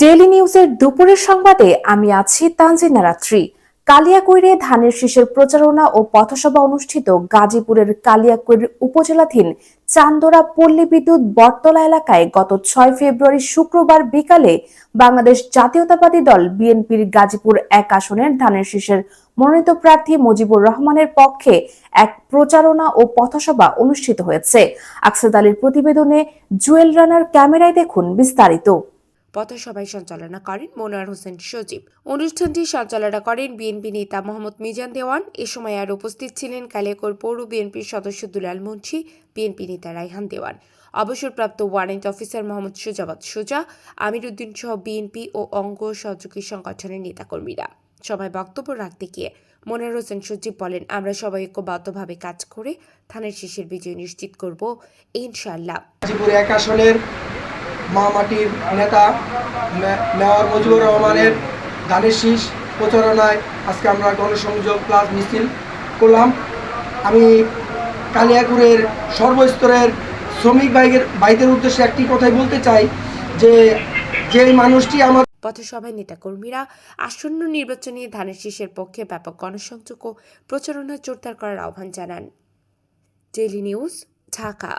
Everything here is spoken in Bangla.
ডেইলি নিউজের দুপুরের সংবাদে আমি আছি তানজিনা রাত্রি। কালিয়াকৈরে ধানের শীষের প্রচারণা ও পথসভা অনুষ্ঠিত গাজীপুরের কালিয়াকৈর উপজেলাধীন চান্দোরা পল্লী বিদ্যুৎ বটতলা এলাকায় গত ছয় ফেব্রুয়ারি শুক্রবার বিকালে বাংলাদেশ জাতীয়তাবাদী দল বিএনপির গাজীপুর এক আসনের ধানের শীষের মনোনীত প্রার্থী মুজিবুর রহমানের পক্ষে এক প্রচারণা ও পথসভা অনুষ্ঠিত হয়েছে। আকসাদ আলীর প্রতিবেদনে জুয়েল রানার ক্যামেরায় দেখুন বিস্তারিত। পথসভায় সঞ্চালনা করেন মনোয়ার হোসেন সজীব। অনুষ্ঠানটি সঞ্চালনা করেন বিএনপি নেতা মোহাম্মদ মিজান দেওয়ান। এ সময় আর উপস্থিত ছিলেন কালিয়াকৈর পৌর বিএনপির সদস্য দুলাল মুন্সি, বিএনপি নেতা রাইহান দেওয়ান। অবসরপ্রাপ্ত ওয়ারেন্ট অফিসার মোহাম্মদ সুজাবাদ সুজা আমির উদ্দিন সহ বিএনপি ও অঙ্গ সহযোগী সংগঠনের নেতাকর্মীরা। সবাই বক্তব্য রাখতে গিয়ে মনোয়ার হোসেন সজীব বলেন, আমরা সবাই ঐক্যবদ্ধভাবে কাজ করে থানের শেষের বিজয় নিশ্চিত করব, ইনশাআল্লাহ। গাজীপুর এক আসনের মা মাটির নেতা মেয়র মুজিবুর রহমানের ধানের শীষ প্রচারণায় আজকে আমরা গণসংযোগ প্লাস মিছিল করলাম। আমি কালিয়াকুরের সর্বস্তরের শ্রমিক ভাইদের ভাইদের উদ্দেশ্যে একটি কথাই বলতে চাই যে যে মানুষটি আমার পথসভায় নেতাকর্মীরা আসন্ন নির্বাচনে ধানের শীষের পক্ষে ব্যাপক গণসংযোগ ও প্রচারণা জোরদার করার আহ্বান জানান। Daily news, Dhaka.